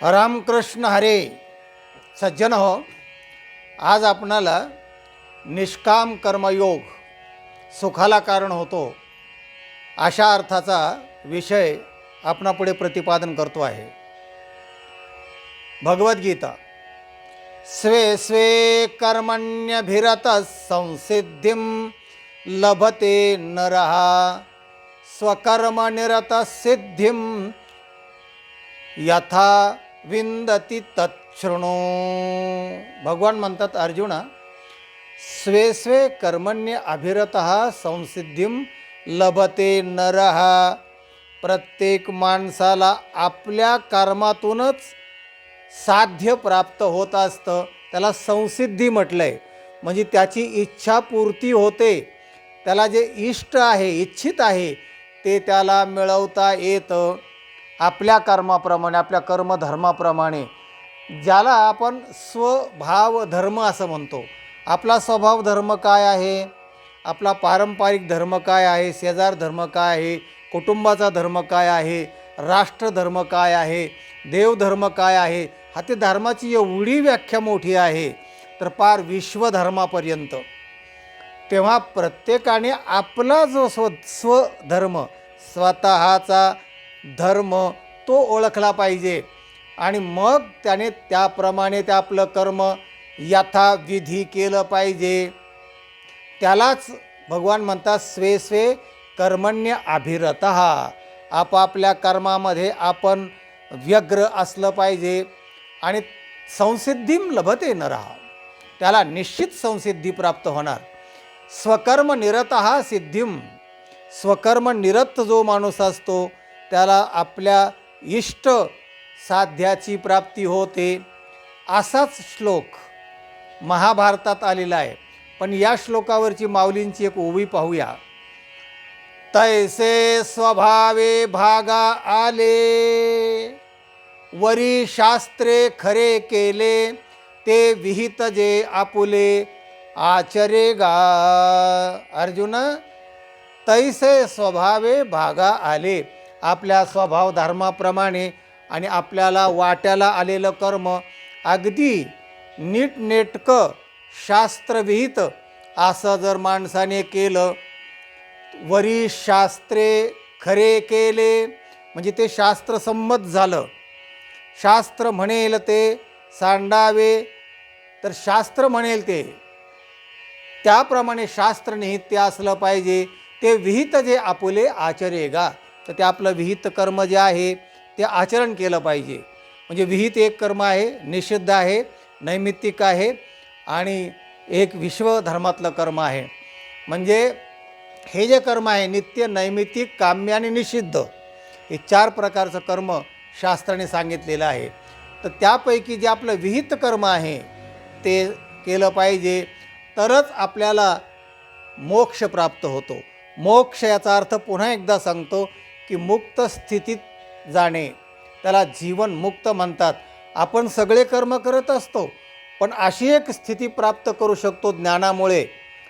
रामकृष्ण हरे. सज्जन हो आज आपणाला निष्काम कर्मयोग सुखाला कारण होतो अशा अर्थाचा विषय आपणापुढे प्रतिपादन करतो आहे. भगवद्गीता स्वे स्वे कर्मण्यभिरत संसिद्धिं लभते नरः स्वकर्मनिरत सिद्धिं यथा विंदती तच्छृणू। भगवान म्हणतात अर्जुना स्वे स्वे कर्मण्य अभिरत संसिद्धीम लभते नर। प्रत्येक माणसाला आपल्या कर्मातूनच साध्य प्राप्त होत असतं. त्याला संसिद्धी म्हटलं आहे म्हणजे त्याची इच्छापूर्ती होते. त्याला जे इष्ट आहे इच्छित आहे ते त्याला मिळवता येतं. आपल्या कर्माप्रमाणे आपल्या कर्मधर्माप्रमाणे ज्याला आपण स्वभाव धर्म असं म्हणतो. आपला स्वभाव धर्म काय आहे? आपला पारंपरिक धर्म काय आहे? शेजार धर्म काय आहे? कुटुंबाचा धर्म काय आहे? राष्ट्रधर्म काय आहे? देवधर्म काय आहे? हा ते धर्माची एवढी व्याख्या मोठी आहे तर पार विश्वधर्मापर्यंत. तेव्हा प्रत्येकाने आपला जो स्व स्वधर्म स्वतःचा धर्म तो ओळखला पाहिजे. आणि मग त्याने त्याप्रमाणे ते आपलं कर्म यथाविधी केलं पाहिजे. त्यालाच भगवान म्हणतात स्वे स्वे कर्मण्य अभिरत. आपापल्या कर्मामध्ये आपण व्यग्र असलं पाहिजे आणि संसिद्धीम लभते न राहा त्याला निश्चित संसिद्धी प्राप्त होणार. स्वकर्म निरत सिद्धिम स्वकर्म निरत जो माणूस असतो त्याला आपल्या इष्ट साध्याची प्राप्ती होते. असाच श्लोक महाभारतात आलेला आहे. पण या श्लोकावरची माऊलींची एक ओवी पाहूया. तैसे स्वभावे भागा आले. वरी शास्त्रे खरे केले. ते विहित जे आपुले. आचरे गा. अर्जुन तैसे स्वभावे भागा आले. आपल्या स्वभाव धर्माप्रमाणे आणि आपल्याला वाट्याला आलेलं कर्म अगदी नीटनेटकं शास्त्रविहित असं जर माणसाने केलं वरी शास्त्रे खरे केले म्हणजे ते शास्त्रसंमत झालं. शास्त्र म्हणेल ते सांडावे तर शास्त्र म्हणेल ते. त्याप्रमाणे शास्त्रनिहित्य असलं पाहिजे ते विहित जे आपुले आचरेगा. तर ते आपलं विहित कर्म जे आहे ते आचरण केलं पाहिजे. म्हणजे विहित एक कर्म आहे निषिद्ध आहे नैमित्तिक आहे आणि एक विश्वधर्मातलं कर्म आहे. म्हणजे हे जे कर्म आहे नित्य नैमित्तिक काम्य आणि निषिद्ध हे चार प्रकारचं कर्म शास्त्राने सांगितलेलं आहे. तर त्यापैकी जे आपलं विहित कर्म आहे ते केलं पाहिजे तरच आपल्याला मोक्ष प्राप्त होतो. मोक्ष याचा अर्थ पुन्हा एकदा सांगतो की मुक्त स्थितीत जाणे. त्याला जीवन मुक्त म्हणतात. आपण सगळे कर्म करत असतो पण अशी एक स्थिती प्राप्त करू शकतो ज्ञानामुळे.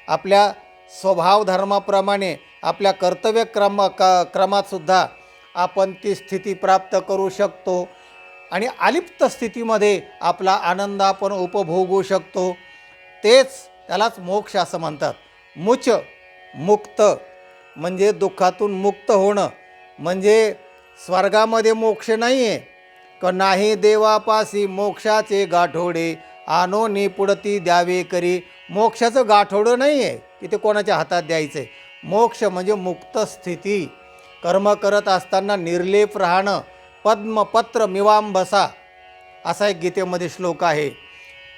आपल्या स्वभाव धर्माप्रमाणे आपल्या कर्तव्य क्रम क क्रमातसुद्धा आपण ती स्थिती प्राप्त करू शकतो. आणि अलिप्त स्थितीमध्ये आपला आनंद आपण उपभोगू शकतो. तेच त्यालाच मोक्ष असं म्हणतात. मुच मुक्त म्हणजे दुःखातून मुक्त होणं. म्हणजे स्वर्गामध्ये मोक्ष नाही आहे क नाही देवापासी मोक्षाचे गाठोडे आनो निपुडती द्यावे करी. मोक्षाचं गाठोडं नाही आहे की ते कोणाच्या हातात द्यायचं आहे मोक्ष म्हणजे मुक्त स्थिती. कर्म करत असताना निर्लेप राहणं. पद्मपत्र मिवांबसा. असा एक गीतेमध्ये श्लोक आहे.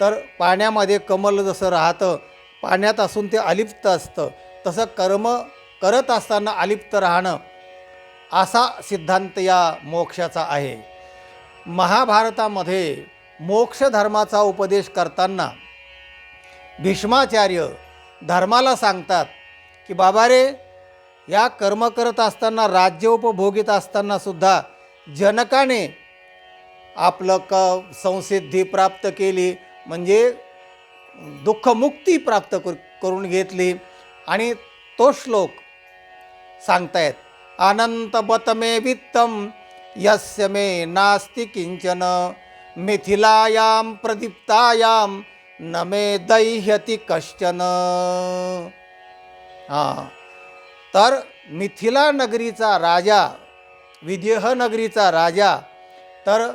तर पाण्यामध्ये कमल जसं राहतं पाण्यात असून ते अलिप्त असतं. तसं कर्म करत असताना अलिप्त राहणं. असा सिद्धांत या मोक्षाचा आहे. महाभारतामध्ये मोक्षधर्माचा उपदेश करताना भीष्माचार्य धर्माला सांगतात की बाबा रे या कर्म करत असताना राज्य उपभोगीत असतानासुद्धा जनकाने आपलं क संसिद्धी प्राप्त केली म्हणजे दुःखमुक्ती प्राप्त कर करून घेतली आणि तो श्लोक सांगतायत. अनंतपत मे वित्तम यस्य मे नास्ति किंचन मिथिलायां प्रदीप्तायां न मे दैह्यति कश्चन। हां। तर मिथिला नगरीचा राजा विदेह नगरीचा राजा तर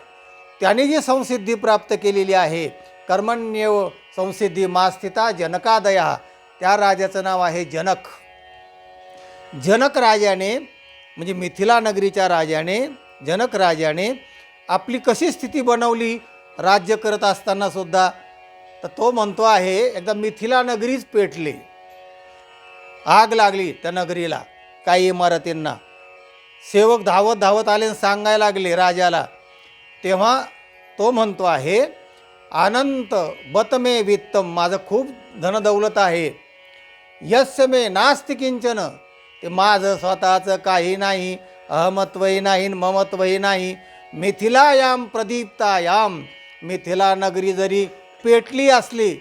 त्याने जी संसिद्धी प्राप्त केलेली आहे कर्मण्यव संसिद्धी मास्थिता जनकादया त्या राजाचं नाव आहे जनक. जनक राजाने म्हणजे मिथिला नगरीच्या राजाने जनक राजाने आपली कशी स्थिती बनवली? राज्य करत असताना सुद्धा. तर तो म्हणतो आहे एकदा मिथिला नगरीच पेटली. आग लागली त्या नगरीला काही इमारतींना. सेवक धावत धावत आले आणि सांगायला लागले राजाला. तेव्हा तो म्हणतो आहे अनंत बतमे वित्तम माझं खूप धनदौलत आहे. यस्य मे नास्ति किंचन ते माझं स्वतःचं काही नाही अहमत्वही नाही न ममत्वही नाही. मिथिलायाम प्रदीप्तायाम मिथिला नगरी जरी पेटली असली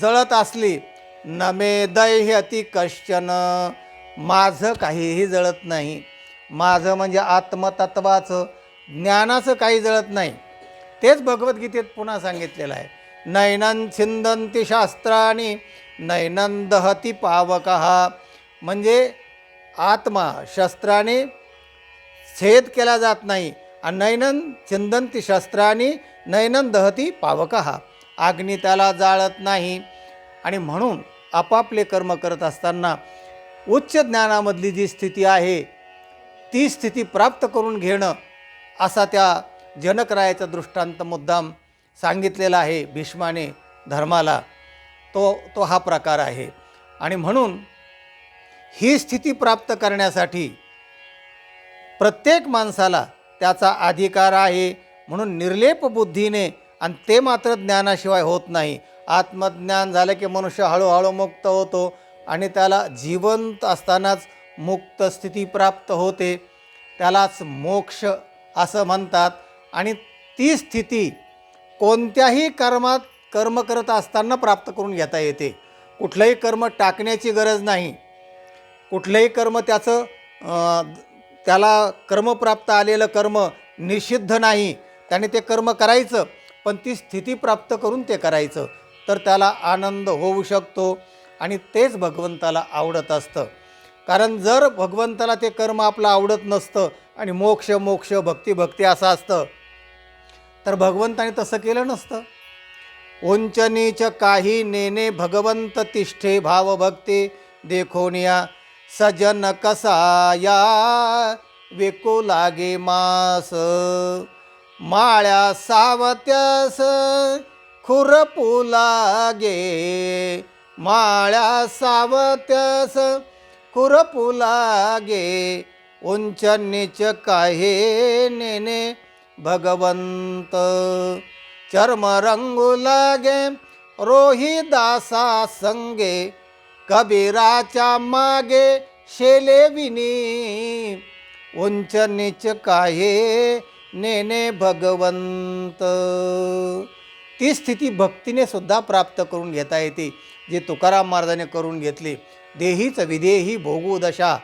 जळत असली न मे दैह्यती कश्चन. माझं काहीही जळत नाही. माझं म्हणजे आत्मतत्वाचं ज्ञानाचं काही जळत नाही. तेच भगवद्गीतेत पुन्हा सांगितलेलं आहे. नैनन छिंदंती शास्त्राणी नैनन दहती पावक. म्हणजे आत्मा शस्त्राने छेद केला जात नाही. आणि नैनन छिंदंती शस्त्राने नैनन दहती पावक. अग्नी त्याला जाळत नाही. आणि म्हणून आपापले कर्म करत असताना उच्च ज्ञानामधली जी स्थिती आहे ती स्थिती प्राप्त करून घेणं असा त्या जनकरायाचा दृष्टांत मुद्दाम सांगितलेला आहे भीष्माने धर्माला. तो तो हा प्रकार आहे. आणि म्हणून ही स्थिती प्राप्त करण्यासाठी प्रत्येक माणसाला त्याचा अधिकार आहे म्हणून निर्लेप बुद्धीने आणि ते मात्र ज्ञानाशिवाय होत नाही. आत्मज्ञान झालं की मनुष्य हळूहळू मुक्त होतो आणि त्याला जिवंत असतानाच मुक्त स्थिती प्राप्त होते. त्यालाच मोक्ष असं म्हणतात आणि ती स्थिती कोणत्याही कर्मात कर्म करत असताना प्राप्त करून घेता येते. कुठलंही कर्म टाकण्याची गरज नाही. कुठलंही कर्म त्याचं त्याला कर्मप्राप्त आलेलं कर्म निषिद्ध नाही त्याने ते कर्म करायचं पण ती स्थिती प्राप्त करून ते करायचं तर त्याला आनंद होऊ शकतो आणि तेच भगवंताला आवडत असतं. कारण जर भगवंताला ते कर्म आपलं आवडत नसतं आणि मोक्ष मोक्ष भक्ती भक्ती असं असतं तर भगवंताने तसं केलं नसतं. ओंचनीच काही नेने भगवंत तिष्ठे भावभक्ती देखोनिया सजन कसाया विकू लागे मास. माळ्या सावत्यास खुरपू लागे. माळ्या सावत्यास खुरपू लागे. उंच निच काहे नेने भगवंत. चर्म रंगू लागे रोहिदासा संगे. कबीराच्या मागे शेले विनी. उंच नीच काहे नेने भगवंत. ती स्थिती भक्तीने सुद्धा प्राप्त करून घेता येते जे तुकाराम महाराजाने करून घेतले. देहीच विदेही भोगू दशा.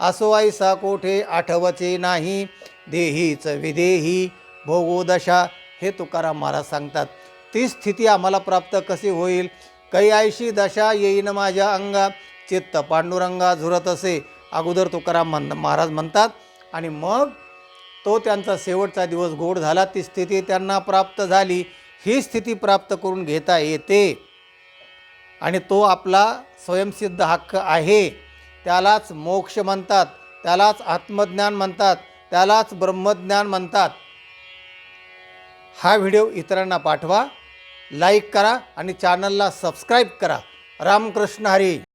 असो ऐसा कोठे आठवचे नाही. देहीच विदेही भोगू दशा हे तुकाराम महाराज सांगतात. ती स्थिती आम्हाला प्राप्त कशी होईल? कैआयशी दशा येईन माझ्या अंगा. चित्त पांडुरंगा झुरत असे. अगोदर तुकाराम म्हण महाराज म्हणतात आणि मग? तो त्यांचा शेवटचा दिवस गोड झाला. ती स्थिती त्यांना प्राप्त झाली. ही स्थिती प्राप्त करून घेता येते. आणि तो आपला स्वयंसिद्ध हक्क आहे. त्यालाच मोक्ष म्हणतात. त्यालाच आत्मज्ञान म्हणतात. त्यालाच ब्रह्मज्ञान म्हणतात. हा व्हिडिओ इतरांना पाठवा. लाईक करा आणि चॅनलला सबस्क्राईब करा. रामकृष्ण हरी.